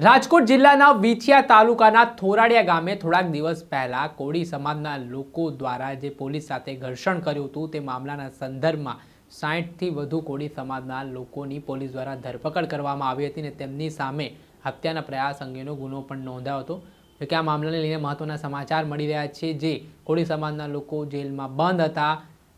રાજકોટ જિલ્લાના વિછિયા તાલુકાના થોરાડિયા ગામે થોડાક દિવસ પહેલા કોળી સમાજના લોકો દ્વારા જે પોલીસ સાથે ઘર્ષણ કર્યું હતું, તે મામલાના સંદર્ભમાં સાહીઠથી વધુ કોળી સમાજના લોકોની પોલીસ દ્વારા ધરપકડ કરવામાં આવી હતી અને તેમની સામે હત્યાના પ્રયાસ અંગેનો ગુનો પણ નોંધાયો હતો. જોકે આ મામલાને લઈને મહત્વના સમાચાર મળી રહ્યા છે જે કોળી સમાજના લોકો જેલમાં બંધ હતા,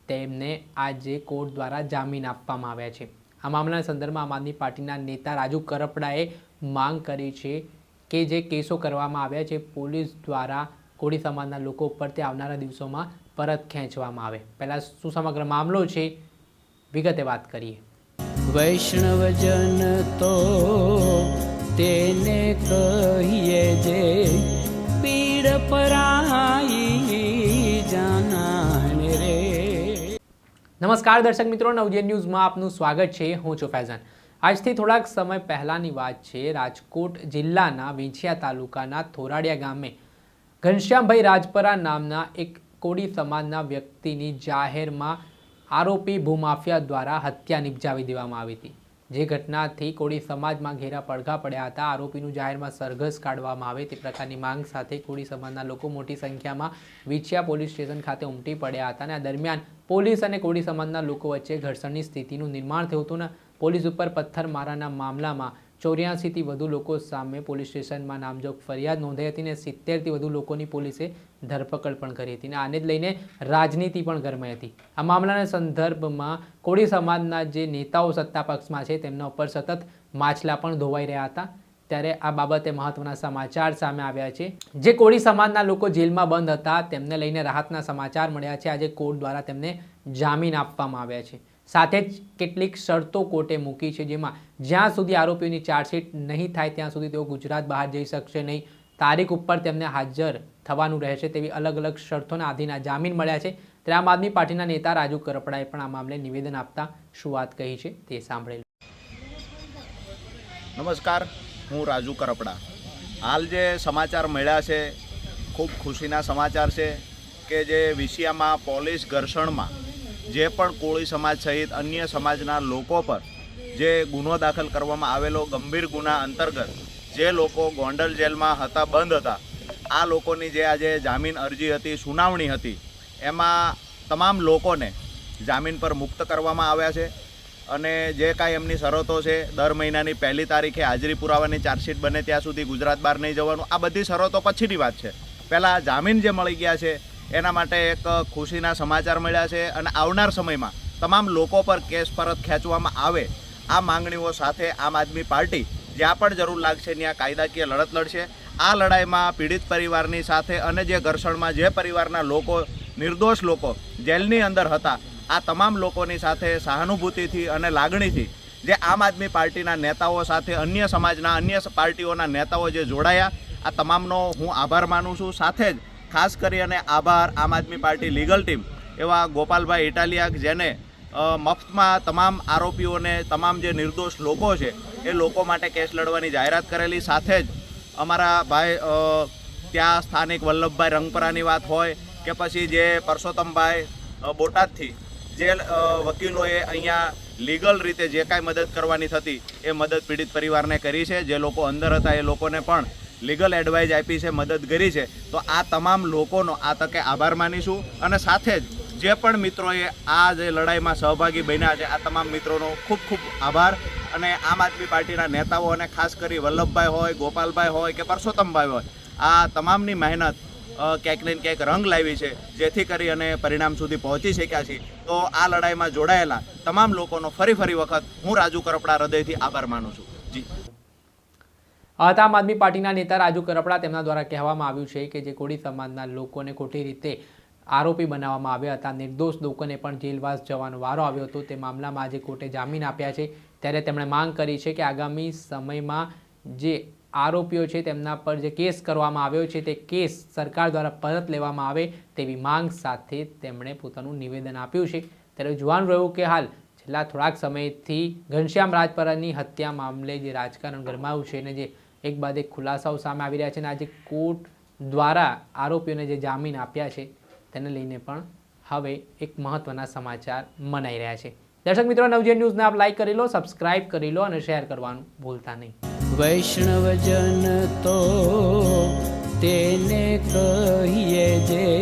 તેમને આજે કોર્ટ દ્વારા જામીન આપવામાં આવ્યા છે. આ મામલાના સંદર્ભમાં આમ આદમી પાર્ટીના નેતા રાજુ કરપડાએ માંગ કરી છે કે જે કેસો કરવામાં આવ્યા છે પોલીસ દ્વારા કોળી સમાજના લોકો ઉપર તે આવનારા દિવસોમાં પરત ખેંચવામાં આવે. પહેલાં શું સમગ્ર મામલો છે? વિગતે વાત કરીએ. વૈષ્ણવજન તો તેને કહીએ જે પીડ પરાઈ જાનાને રે. નમસ્કાર દર્શક મિત્રો નવજે ન્યૂઝમાં આપનું સ્વાગત છે. હું છું ફૈઝાન. આજથી થોડાક સમય પહેલાંની વાત છે, રાજકોટ જિલ્લાના વિંછિયા તાલુકાના થોરાડિયા ગામે. ઘનશ્યામભાઈ રાજપરા નામના એક કોડી સમાજના વ્યક્તિની જાહેરમાં આરોપી ભૂમાફિયા દ્વારા હત્યા નિપજાવી દેવામાં આવી હતી. જે ઘટનાથી કોળી સમાજમાં ઘેરા પડઘા પડ્યા હતા. આરોપીનું જાહેરમાં સરઘસ કાઢવામાં આવે તે પ્રકારની માંગ સાથે કોળી સમાજના લોકો મોટી સંખ્યામાં વિછિયા પોલીસ સ્ટેશન ખાતે ઉમટી પડ્યા હતા અને આ દરમિયાન પોલીસ અને કોળી સમાજના લોકો વચ્ચે ઘર્ષણની સ્થિતિનું નિર્માણ થયું હતું ને પોલીસ ઉપર પથ્થરમારાના મામલામાં ચોર્યાસીથી વધુ લોકો સામે પોલીસ સ્ટેશનમાં નામજોગ ફરિયાદ નોંધાઈ હતી અને સિત્તેરથી વધુ લોકોની પોલીસે ધરપકડ પણ કરી હતી અને આને જ લઈને રાજનીતિ પણ ગરમાઈ હતી. આ મામલાના સંદર્ભમાં કોળી સમાજના જે નેતાઓ સત્તા પક્ષમાં છે તેમના ઉપર સતત માછલા પણ ધોવાઈ રહ્યા હતા. ત્યારે આ બાબતે મહત્વના સમાચાર સામે આવ્યા છે. જે કોળી સમાજના લોકો જેલમાં બંધ હતા તેમને લઈને રાહતના સમાચાર મળ્યા છે. આજે કોર્ટ દ્વારા તેમને જામીન આપવામાં આવ્યા છે. સાથે જ કેટલીક શરતો કોર્ટે મૂકી છે જેમાં જ્યાં સુધી આરોપીઓની ચાર્જશીટ નહીં થાય, ત્યાં સુધી તેઓ ગુજરાત બહાર જઈ શકશે નહીં. તારીખ ઉપર તેમને હાજર થવાનું રહેશે તેવી અલગ અલગ શરતોના આધીના જામીન મળ્યા છે. ત્યારે આમ આદમી પાર્ટીના નેતા રાજુ કરપડાએ પણ આ મામલે નિવેદન આપતા શું વાત કહી છે તે સાંભળેલું. નમસ્કાર, હું રાજુ કરપડા હાલ જે સમાચાર મળ્યા છે, ખૂબ ખુશીના સમાચાર છે કે જે વિષયામાં પોલીસ ઘર્ષણમાં જે પણ કોળી સમાજ સહિત અન્ય સમાજના લોકો પર જે ગુનો દાખલ કરવામાં આવેલો ગંભીર ગુના અંતર્ગત જે લોકો ગોંડલ જેલમાં હતા, બંધ હતા, આ લોકોની જે આજે જામીન અરજી હતી, સુનાવણી હતી, એમાં તમામ લોકોને જામીન પર મુક્ત કરવામાં આવ્યા છે અને જે કાંઈ એમની શરતો છે, દર મહિનાની પહેલી તારીખે હાજરી પુરાવાની ચાર્જશીટ બને ત્યાં સુધી ગુજરાત બહાર નહીં જવાનું, આ બધી શરતો પછીની વાત છે. પહેલાં જામીન જે મળી ગયા છે એના માટે એક ખુશીના સમાચાર મળ્યા છે અને આવનાર સમયમાં તમામ લોકો પર કેસ પરત ખેંચવામાં આવે આ માંગણીઓ સાથે આમ આદમી પાર્ટી, જ્યાં પણ જરૂર લાગશે ત્યાં કાયદાકીય લડત લડશે. આ લડાઈમાં પીડિત પરિવારની સાથે અને જે ઘર્ષણમાં જે પરિવારના લોકો, નિર્દોષ લોકો જેલની અંદર હતા, આ તમામ લોકોની સાથે સહાનુભૂતિથી અને લાગણીથી જે આમ આદમી પાર્ટીના નેતાઓ સાથે, અન્ય સમાજના અન્ય પાર્ટીઓના નેતાઓ જે જોડાયા, આ તમામનો હું આભાર માનું છું. સાથે જ ખાસ કરી અને આભાર, આમ આદમી પાર્ટી લીગલ ટીમ એવા ગોપાલભાઈ ઇટાલિયા જેને મફતમાં તમામ આરોપીઓને, તમામ જે નિર્દોષ લોકો છે, એ લોકો માટે કેસ લડવાની જાહેરાત કરેલી. સાથે જ અમારા ભાઈ ત્યાં સ્થાનિક વલ્લભભાઈ રંગપરાની વાત હોય કે પછી જે પરસોત્તમભાઈ બોટાદથી જે વકીલોએ અહીંયા લીગલ રીતે જે કાંઈ મદદ કરવાની થતી એ મદદ પીડિત પરિવારને કરી છે. જે લોકો અંદર હતા એ લોકોને પણ લીગલ એડવાઇઝ આપી છે, મદદ કરી છે, તો આ તમામ લોકોનો આ તકે આભાર માનીશું. અને સાથે જ જે પણ મિત્રોએ આ જે લડાઈમાં સહભાગી બન્યા છે, આ તમામ મિત્રોનો ખૂબ ખૂબ આભાર. અને આમ આદમી પાર્ટીના નેતાઓ અને ખાસ કરી વલ્લભભાઈ હોય, ગોપાલભાઈ હોય કે પરસોત્તમભાઈ હોય, આ તમામની મહેનત ક્યાંક ને ક્યાંક રંગ લાવી છે, જેથી કરી અને પરિણામ સુધી પહોંચી શક્યા છીએ. તો આ લડાઈમાં જોડાયેલા તમામ લોકોનો ફરી ફરી વખત હું રાજુ કરપડા હૃદયથી આભાર માનું છું. જી. આમ આદમી પાર્ટીના નેતા રાજુ કરપડા તેમના દ્વારા કહેવામાં આવ્યું છે કે જે કોળી સમાજના લોકોને ખોટી રીતે આરોપી બનાવવામાં આવ્યા હતા, નિર્દોષ લોકોને પણ જેલવાસ જવાનો વારો આવ્યો હતો. તે મામલામાં આજે કોર્ટે જામીન આપ્યા છે. ત્યારે તેમણે માંગ કરી છે કે આગામી સમયમાં જે આરોપીઓ છે તેમના પર જે કેસ કરવામાં આવ્યો છે તે કેસ સરકાર દ્વારા પરત લેવામાં આવે તેવી માંગ સાથે તેમણે પોતાનું નિવેદન આપ્યું છે. ત્યારે જોવાનું રહ્યું કે હાલ છેલ્લા થોડાક સમયથી ઘનશ્યામ રાજપરાની હત્યા મામલે જે રાજકારણ ગરમાયું છે અને જે એક બાદ એક ખુલાસાઓ સામે આવી રહ્યા છે અને આજે કોર્ટ દ્વારા આરોપીઓને જે જામીન આપ્યા છે, તેને લઈને પણ હવે એક મહત્વના સમાચાર મનાઈ રહ્યા છે. દર્શક મિત્રો, નવજીવન ન્યૂઝને આપ લાઈક કરી લો સબસ્ક્રાઇબ કરી લો અને શેર કરવાનું ભૂલતા નહીં. વૈષ્ણવજન તો તેને કહીએ જે